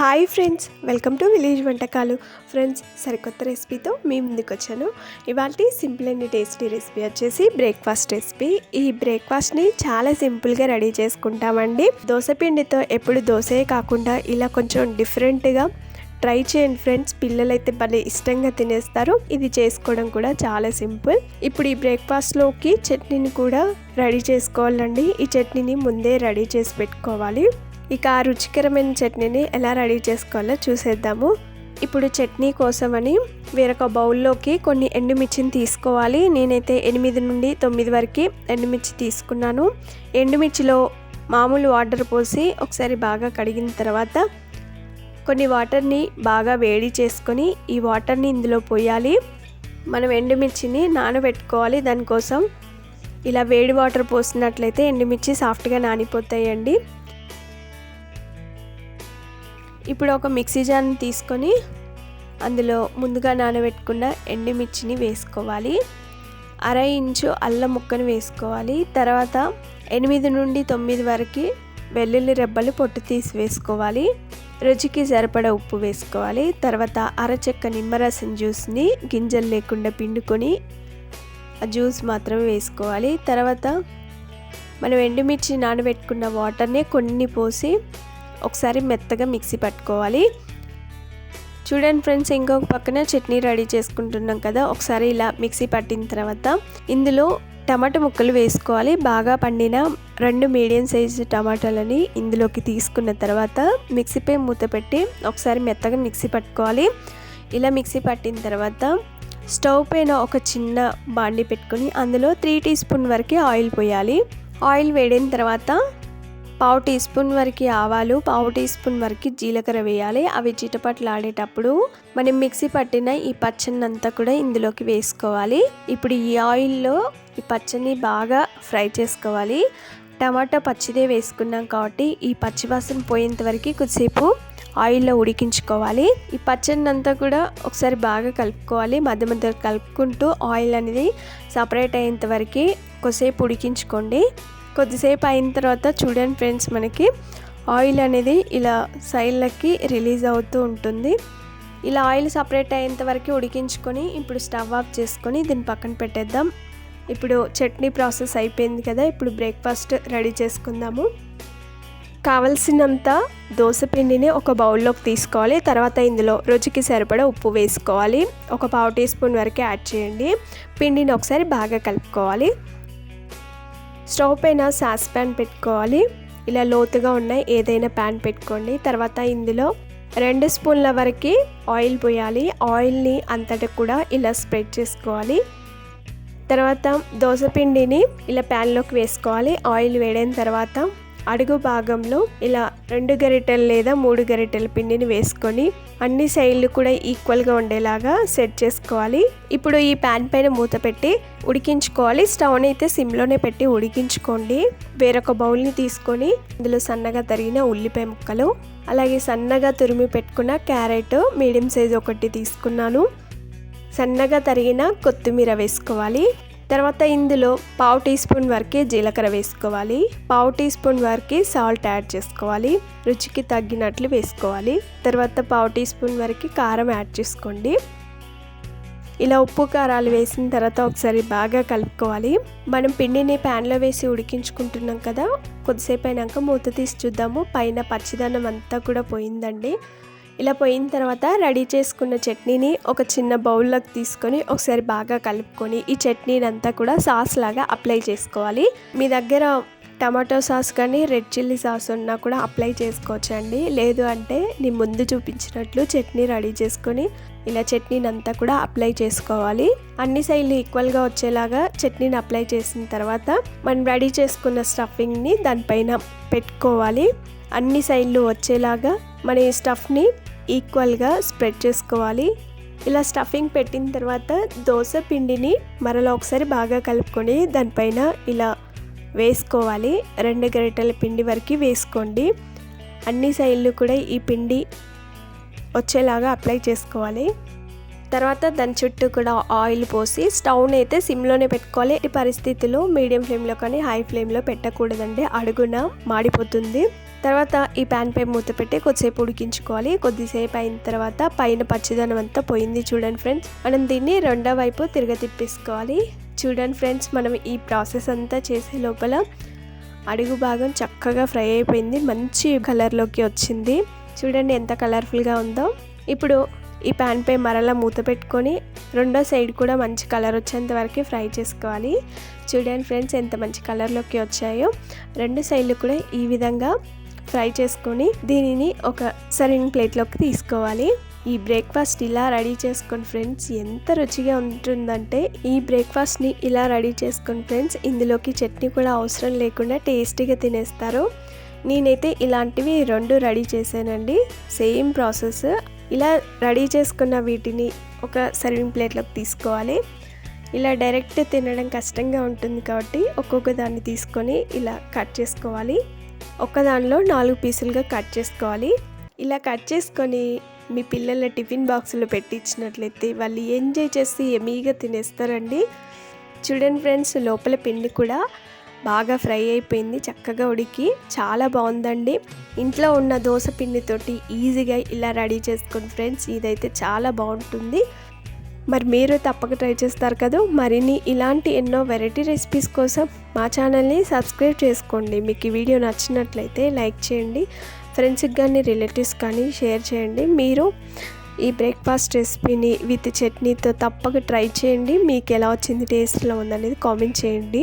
Hi friends welcome to village వంటకాలు. Friends సరికొత్త రెసిపీతో మీ ముందుకు వచ్చాను. ఇవాళ సింపుల్ అండ్ టేస్టీ రెసిపీ వచ్చేసి బ్రేక్ఫాస్ట్ రెసిపీ. ఈ బ్రేక్ఫాస్ట్ని చాలా సింపుల్గా రెడీ చేసుకుంటామండి. దోశ పిండితో ఎప్పుడు దోశే కాకుండా ఇలా కొంచెం డిఫరెంట్గా ట్రై చేయండి ఫ్రెండ్స్. పిల్లలైతే భలే ఇష్టంగా తినేస్తారు. ఇది చేసుకోవడం కూడా చాలా సింపుల్. ఇప్పుడు ఈ బ్రేక్ఫాస్ట్లోకి చట్నీని కూడా రెడీ చేసుకోవాలండి. ఈ చట్నీని ముందే రెడీ చేసి పెట్టుకోవాలి. ఇక ఆ రుచికరమైన చట్నీని ఎలా రెడీ చేసుకోవాలో చూసేద్దాము. ఇప్పుడు చట్నీ కోసమని వేరొక బౌల్లోకి కొన్ని ఎండుమిర్చిని తీసుకోవాలి. నేనైతే ఎనిమిది నుండి తొమ్మిది వరకు ఎండుమిర్చి తీసుకున్నాను. ఎండుమిర్చిలో మామూలు వాటర్ పోసి ఒకసారి బాగా కడిగిన తర్వాత కొన్ని వాటర్ని బాగా వేడి చేసుకొని ఈ వాటర్ని ఇందులో పోయాలి. మనం ఎండుమిర్చిని నానబెట్టుకోవాలి. దానికోసం ఇలా వేడి వాటర్ పోసినట్లయితే ఎండుమిర్చి సాఫ్ట్గా నానిపోతాయండి. ఇప్పుడు ఒక మిక్సీ జార్ని తీసుకొని అందులో ముందుగా నానబెట్టుకున్న ఎండుమిర్చిని వేసుకోవాలి. అర ఇంచు అల్లం ముక్కను వేసుకోవాలి. తర్వాత ఎనిమిది నుండి తొమ్మిది వరకు వెల్లుల్లి రెబ్బలు పొట్టు తీసి వేసుకోవాలి. రుచికి సరిపడ ఉప్పు వేసుకోవాలి. తర్వాత అరచెక్క నిమ్మరసం జ్యూస్ని గింజలు లేకుండా పిండుకొని ఆ జ్యూస్ మాత్రమే వేసుకోవాలి. తర్వాత మనం ఎండుమిర్చి నానబెట్టుకున్న వాటర్ని కొన్ని పోసి ఒకసారి మెత్తగా మిక్సీ పట్టుకోవాలి. చూడండి ఫ్రెండ్స్ ఇంకొక పక్కన చట్నీ రెడీ చేసుకుంటున్నాం కదా. ఒకసారి ఇలా మిక్సీ పట్టిన తర్వాత ఇందులో టమాటా ముక్కలు వేసుకోవాలి. బాగా పండిన రెండు మీడియం సైజు టమాటాలని ఇందులోకి తీసుకున్న తర్వాత మిక్సీపై మూత పెట్టి ఒకసారి మెత్తగా మిక్సీ పట్టుకోవాలి. ఇలా మిక్సీ పట్టిన తర్వాత స్టవ్ పైన ఒక చిన్న బాండి పెట్టుకొని అందులో త్రీ టీ స్పూన్ వరకు ఆయిల్ పోయాలి. ఆయిల్ వేడిన తర్వాత పావు టీ స్పూన్ వరకు ఆవాలు పావు టీ స్పూన్ వరకు జీలకర్ర వేయాలి. అవి చిటపట్లాడేటప్పుడు మనం మిక్సీ పట్టిన ఈ పచ్చని అంతా కూడా ఇందులోకి వేసుకోవాలి. ఇప్పుడు ఈ ఆయిల్లో ఈ పచ్చని బాగా ఫ్రై చేసుకోవాలి. టమాటా పచ్చిదే వేసుకున్నాం కాబట్టి ఈ పచ్చివాసన పోయేంత వరకు కొద్దిసేపు ఆయిల్లో ఉడికించుకోవాలి. ఈ పచ్చని అంతా కూడా ఒకసారి బాగా కలుపుకోవాలి. మధ్య మధ్య కలుపుకుంటూ ఆయిల్ అనేది సపరేట్ అయ్యేంత వరకు కొద్దిసేపు ఉడికించుకోండి. కొద్దిసేపు అయిన తర్వాత చూడండి ఫ్రెండ్స్ మనకి ఆయిల్ అనేది ఇలా సైడ్లకి రిలీజ్ అవుతూ ఉంటుంది. ఇలా ఆయిల్ సపరేట్ అయ్యేంత వరకు ఉడికించుకొని ఇప్పుడు స్టవ్ ఆఫ్ చేసుకొని దీన్ని పక్కన పెట్టేద్దాం. ఇప్పుడు చట్నీ ప్రాసెస్ అయిపోయింది కదా ఇప్పుడు బ్రేక్ఫాస్ట్ రెడీ చేసుకుందాము. కావలసినంత దోశ పిండిని ఒక బౌల్లోకి తీసుకోవాలి. తర్వాత ఇందులో రుచికి సరిపడా ఉప్పు వేసుకోవాలి. ఒక పావు టీ స్పూన్ వరకు యాడ్ చేయండి. పిండిని ఒకసారి బాగా కలుపుకోవాలి. స్టవ్ పైన సాస్ ప్యాన్ పెట్టుకోవాలి. ఇలా లోతుగా ఉన్న ఏదైనా ప్యాన్ పెట్టుకోండి. తర్వాత ఇందులో రెండు స్పూన్ల వరకు ఆయిల్ పోయాలి. ఆయిల్ని అంతటా కూడా ఇలా స్ప్రెడ్ చేసుకోవాలి. తర్వాత దోశ పిండిని ఇలా ప్యాన్లోకి వేసుకోవాలి. ఆయిల్ వేడైన తర్వాత అడుగు భాగంలో ఇలా రెండు గరిటెలు లేదా మూడు గరిటెల పిండిని వేసుకొని అన్ని సైడ్లు కూడా ఈక్వల్గా ఉండేలాగా సెట్ చేసుకోవాలి. ఇప్పుడు ఈ ప్యాన్ పైన మూత పెట్టి ఉడికించుకోవాలి. స్టవ్ని అయితే సిమ్లోనే పెట్టి ఉడికించుకోండి. వేరొక బౌల్ని తీసుకొని ఇందులో సన్నగా తరిగిన ఉల్లిపాయ ముక్కలు అలాగే సన్నగా తురిమి పెట్టుకున్న క్యారెట్ మీడియం సైజ్ ఒకటి తీసుకున్నాను. సన్నగా తరిగిన కొత్తిమీర వేసుకోవాలి. తర్వాత ఇందులో పావు టీ స్పూన్ వరకే జీలకర్ర వేసుకోవాలి. పావు టీ స్పూన్ వరకే సాల్ట్ యాడ్ చేసుకోవాలి. రుచికి తగ్గినట్లు వేసుకోవాలి. తర్వాత పావు టీ స్పూన్ వరకు కారం యాడ్ చేసుకోండి. ఇలా ఉప్పు కారాలు వేసిన తర్వాత ఒకసారి బాగా కలుపుకోవాలి. మనం పిండిని ప్యాన్లో వేసి ఉడికించుకుంటున్నాం కదా కొద్దిసేపు అయినాక మూత తీసి చూద్దాము. పైన పచ్చిదనం అంతా కూడా పోయిందండి. ఇలా పోయిన తర్వాత రెడీ చేసుకున్న చట్నీని ఒక చిన్న బౌల్లోకి తీసుకొని ఒకసారి బాగా కలుపుకొని ఈ చట్నీని అంతా కూడా సాస్ లాగా అప్లై చేసుకోవాలి. మీ దగ్గర టమాటో సాస్ కానీ రెడ్ చిల్లీ సాస్ ఉన్నా కూడా అప్లై చేసుకోవచ్చండి. లేదు అంటే నేను ముందు చూపించినట్లు చట్నీ రెడీ చేసుకొని ఇలా చట్నీని అంతా కూడా అప్లై చేసుకోవాలి. అన్ని సైడ్లు ఈక్వల్గా వచ్చేలాగా చట్నీని అప్లై చేసిన తర్వాత మనం రెడీ చేసుకున్న స్టఫింగ్ని దానిపైన పెట్టుకోవాలి. అన్ని సైడ్లు వచ్చేలాగా మన ఈ స్టఫ్ని ఈక్వల్గా స్ప్రెడ్ చేసుకోవాలి. ఇలా స్టఫింగ్ పెట్టిన తర్వాత దోశ పిండిని మరలా ఒకసారి బాగా కలుపుకొని దానిపైన ఇలా వేసుకోవాలి. రెండు గరిటెల పిండి వరకు వేసుకోండి. అన్ని సైడ్లు కూడా ఈ పిండి వచ్చేలాగా అప్లై చేసుకోవాలి. తర్వాత దాని చుట్టూ కూడా ఆయిల్ పోసి స్టవ్ని అయితే సిమ్లోనే పెట్టుకోవాలి. ఈ పరిస్థితిలో మీడియం ఫ్లేమ్లో కానీ హై ఫ్లేమ్లో పెట్టకూడదండి. అడుగున మాడిపోతుంది. తర్వాత ఈ ప్యాన్ పై మూత పెట్టి కొద్దిసేపు ఉడికించుకోవాలి. కొద్దిసేపు అయిన తర్వాత పైన పచ్చిదనం అంతా పోయింది చూడండి ఫ్రెండ్స్ మనం దీన్ని రెండో వైపు తిరగ తిప్పేసుకోవాలి. చూడండి ఫ్రెండ్స్ మనం ఈ ప్రాసెస్ అంతా చేసే లోపల అడుగు భాగం చక్కగా ఫ్రై అయిపోయింది. మంచి కలర్లోకి వచ్చింది. చూడండి ఎంత కలర్ఫుల్గా ఉందో. ఇప్పుడు ఈ ప్యాన్ పై మరలా మూత పెట్టుకొని రెండో సైడ్ కూడా మంచి కలర్ వచ్చేంత వరకు ఫ్రై చేసుకోవాలి. చూడండి ఫ్రెండ్స్ ఎంత మంచి కలర్లోకి వచ్చాయో. రెండు సైడ్లు కూడా ఈ విధంగా ఫ్రై చేసుకొని దీనిని ఒక సర్వింగ్ ప్లేట్లోకి తీసుకోవాలి. ఈ బ్రేక్ఫాస్ట్ ఇలా రెడీ చేసుకొని ఫ్రెండ్స్ ఎంత రుచిగా ఉంటుందంటే ఈ బ్రేక్ఫాస్ట్ని ఇలా రెడీ చేసుకొని ఫ్రెండ్స్ ఇందులోకి చట్నీ కూడా అవసరం లేకుండా టేస్టీగా తినేస్తారు. నేనైతే ఇలాంటివి రెండు రెడీ చేశానండి. Same process. ఇలా రెడీ చేసుకున్న వీటిని ఒక సర్వింగ్ ప్లేట్లోకి తీసుకోవాలి. ఇలా డైరెక్ట్ తినడం కష్టంగా ఉంటుంది కాబట్టి ఒక్కొక్క దాన్ని తీసుకొని ఇలా కట్ చేసుకోవాలి. ఒకదానిలో నాలుగు పీసులుగా కట్ చేసుకోవాలి. ఇలా కట్ చేసుకొని మీ పిల్లల టిఫిన్ బాక్సులో పెట్టించినట్లయితే వాళ్ళు ఎంజాయ్ చేసి ఎమీగా తినేస్తారండి. చూడండి ఫ్రెండ్స్ లోపల పిండి కూడా బాగా ఫ్రై అయిపోయింది చక్కగా ఉడికి. చాలా బాగుందండి. ఇంట్లో ఉన్న దోశ పిండితోటి ఈజీగా ఇలా రెడీ చేసుకోండి ఫ్రెండ్స్. ఇదైతే చాలా బాగుంటుంది. మరి మీరు తప్పక ట్రై చేస్తారు కదా. మరిన్ని ఇలాంటి ఎన్నో వెరైటీ రెసిపీస్ కోసం మా ఛానల్ని సబ్స్క్రైబ్ చేసుకోండి. మీకు ఈ వీడియో నచ్చినట్లయితే లైక్ చేయండి. ఫ్రెండ్స్కి కానీ రిలేటివ్స్ కానీ షేర్ చేయండి. మీరు ఈ బ్రేక్ఫాస్ట్ రెసిపీని విత్ చట్నీతో తప్పక ట్రై చేయండి. మీకు ఎలా వచ్చింది టేస్ట్లో ఉందనేది కామెంట్ చేయండి.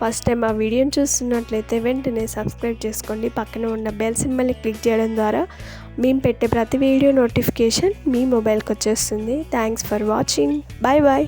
ఫస్ట్ టైం ఆ వీడియోని చూస్తున్నట్లయితే వెంటనే సబ్స్క్రైబ్ చేసుకోండి. పక్కన ఉన్న బెల్ సింబల్ని క్లిక్ చేయడం ద్వారా మేము పెట్టే ప్రతి వీడియో నోటిఫికేషన్ మీ మొబైల్కి వచ్చేస్తుంది. Thanks for watching bye bye